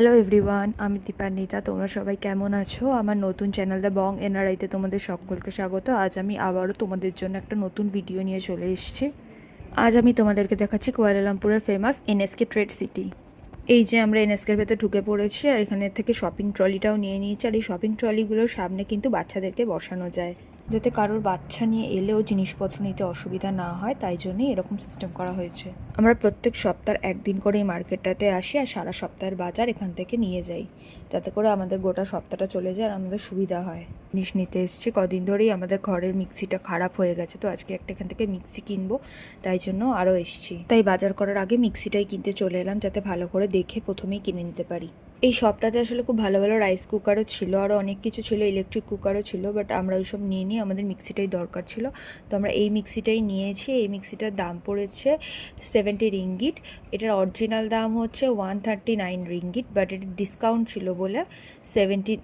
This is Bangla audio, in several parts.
হ্যালো এভরিওয়ান আমি দীপান্বিতা তোমরা সবাই কেমন আছো? আমার নতুন চ্যানেল দ্য বং এনআরআইতে তোমাদের সকলকে স্বাগত। আজ আমি আবারও তোমাদের জন্য একটা নতুন ভিডিও নিয়ে চলে এসেছি। আজ আমি তোমাদেরকে দেখাচ্ছি কুয়ালালামপুরের ফেমাস এনএসকে ট্রেড সিটি এই যে আমরা এনএসকের ভেতর ঢুকে পড়েছি আর এখানে থেকে শপিং ট্রলিটাও নিয়ে নিয়েছি। আর এই শপিং ট্রলিগুলোর সামনে কিন্তু বাচ্চাদেরকে বসানো যায়। যাতে কারোর বাচ্চা নিয়ে এলেও জিনিসপত্র নিতে অসুবিধা না হয়, তাই জন্যই এরকম সিস্টেম করা হয়েছে। আমরা প্রত্যেক সপ্তাহে একদিন করে এই মার্কেটটাতে আসি আর সারা সপ্তাহের বাজার এখান থেকে নিয়ে যাই। যাতে করে আমাদের গোটা সপ্তাহটা চলে যায় আর আমাদের সুবিধা হয়। জিনিস নিতে এসেছি, কদিন ধরেই আমাদের ঘরের মিক্সিটা খারাপ হয়ে গেছে, তো আজকে একটা এখান থেকে মিক্সি কিনবো, তাই জন্য আরও এসছি। তাই বাজার করার আগে মিক্সিটাই কিনতে চলে এলাম, যাতে ভালো করে দেখে প্রথমেই কিনে নিতে পারি। এই শপটাতে আসলে খুব ভালো ভালো রাইস কুকারও ছিল আরও অনেক কিছু ছিল ইলেকট্রিক কুকারও ছিল বাট আমরা ওইসব নিয়ে নিই আমাদের মিক্সিটাই দরকার ছিল। তো আমরা এই মিক্সিটাই নিয়েছি, এই মিক্সিটার দাম পড়েছে সেভেন্টি রিঙ্গিট এটার অরিজিনাল দাম হচ্ছে one thirty nine ringgit but এটার ডিসকাউন্ট ছিল বলে সেভেন্টি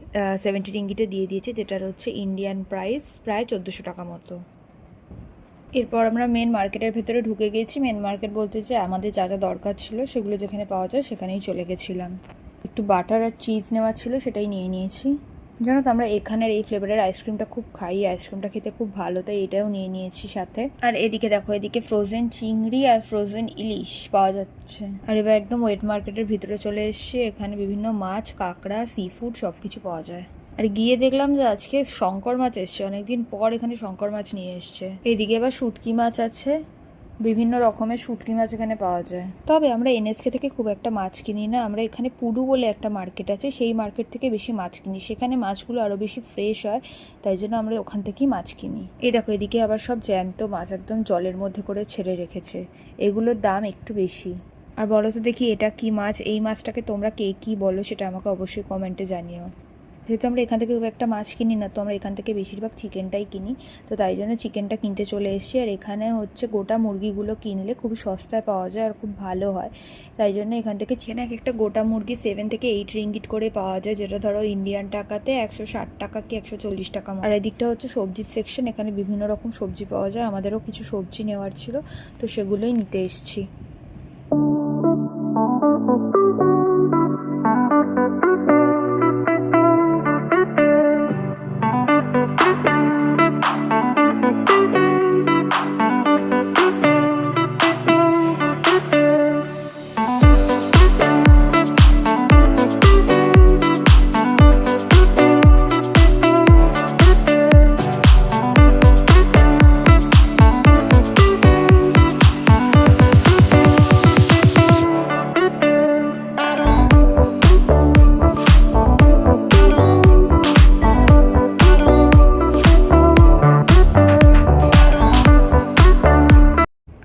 সেভেন্টি রিঙ্গিটে দিয়ে দিয়েছে, যেটার হচ্ছে ইন্ডিয়ান প্রাইস প্রায় চোদ্দোশো টাকা মতো। এরপর আমরা মেন মার্কেটের ভেতরে ঢুকে গেছি। মেন মার্কেট বলতে যে আমাদের যা যা দরকার ছিল, সেগুলো যেখানে পাওয়া যায় সেখানেই চলে গেছিলাম। একটু বাটার আর চিজ নেওয়া ছিল, সেটাই নিয়ে নিয়েছি। জানো তো, আমরা এখানের এই ফ্লেভারের আইসক্রিমটা খুব খাই আইসক্রিমটা খেতে খুব ভালো, তাই এটাও নিয়ে নিয়েছি সাথে। আর এদিকে দেখো, এদিকে ফ্রোজেন চিংড়ি আর ফ্রোজেন ইলিশ পাওয়া যাচ্ছে। আর এবার একদম ওয়েট মার্কেটের ভিতরে চলে এসেছি, এখানে বিভিন্ন মাছ, কাঁকড়া সি ফুড সব কিছু পাওয়া যায়। আর গিয়ে দেখলাম যে আজকে শঙ্কর মাছ এসছে, অনেকদিন পর এখানে শঙ্কর মাছ নিয়ে এসছে। এদিকে আবার শুটকি মাছ আছে বিভিন্ন রকমের শুটকি মাছ এখানে পাওয়া যায়। তবে আমরা এনএসকে থেকে খুব একটা মাছ কিনি না। আমরা এখানে পুডু বলে একটা মার্কেট আছে। সেই মার্কেট থেকে বেশি মাছ কিনি। সেখানে মাছগুলো আরও বেশি ফ্রেশ হয়। তাই জন্য আমরা ওখান থেকেই মাছ কিনি। এই দেখো, এদিকে আবার সব জ্যান্ত মাছ একদম জলের মধ্যে করে ছেড়ে রেখেছে। এগুলোর দাম একটু বেশি। আর বলো তো দেখি এটা কি মাছ? এই মাছটাকে তোমরা কে কী বলো সেটা আমাকে অবশ্যই কমেন্টে জানিও। যেহেতু আমরা এখান থেকে খুব একটা মাছ কিনি না, তো আমরা এখান থেকে বেশিরভাগ চিকেনটাই কিনি। তো তাই জন্য চিকেনটা কিনতে চলে এসেছি। আর এখানে হচ্ছে গোটা মুরগিগুলো কিনলে খুব সস্তায় পাওয়া যায় আর খুব ভালো হয়। তাই জন্য এখান থেকে চিকেন এক একটা গোটা মুরগি সেভেন থেকে এইট রিঙ্গিট করে পাওয়া যায়, যেটা ধরো ইন্ডিয়ান টাকাতে একশো ষাট টাকা কি একশো চল্লিশ টাকা আর এদিকটা হচ্ছে সবজির সেকশন এখানে বিভিন্ন রকম সবজি পাওয়া যায়। আমাদেরও কিছু সবজি নেওয়ার ছিল, তো সেগুলোই নিতে এসেছি।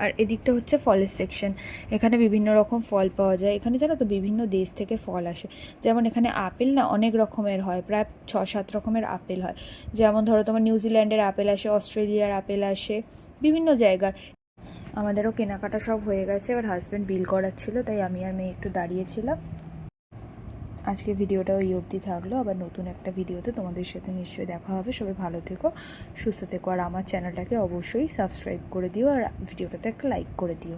আর এদিকটা হচ্ছে ফলের সেকশন এখানে বিভিন্ন রকম ফল পাওয়া যায়। এখানে জানো তো বিভিন্ন দেশ থেকে ফল আসে। যেমন এখানে আপেল না অনেক রকমের হয়, প্রায় ছ সাত রকমের আপেল হয়। যেমন ধরো তোমার নিউজিল্যান্ডের আপেল আসে, অস্ট্রেলিয়ার আপেল আসে, বিভিন্ন জায়গার। আমাদেরও কেনাকাটা সব হয়ে গেছে। এবার হাজব্যান্ড বিল করার ছিল তাই আমি আর মেয়ে একটু দাঁড়িয়েছিলাম আজকে ভিডিওটা ওই অবধি থাকল। আবার নতুন একটা ভিডিওতে তোমাদের সাথে নিশ্চয়ই দেখা হবে। সবাই ভালো থেকো, সুস্থ থেকো। আর আমার চ্যানেলটাকে অবশ্যই সাবস্ক্রাইব করে দিও আর ভিডিওটাতে একটা লাইক করে দিও।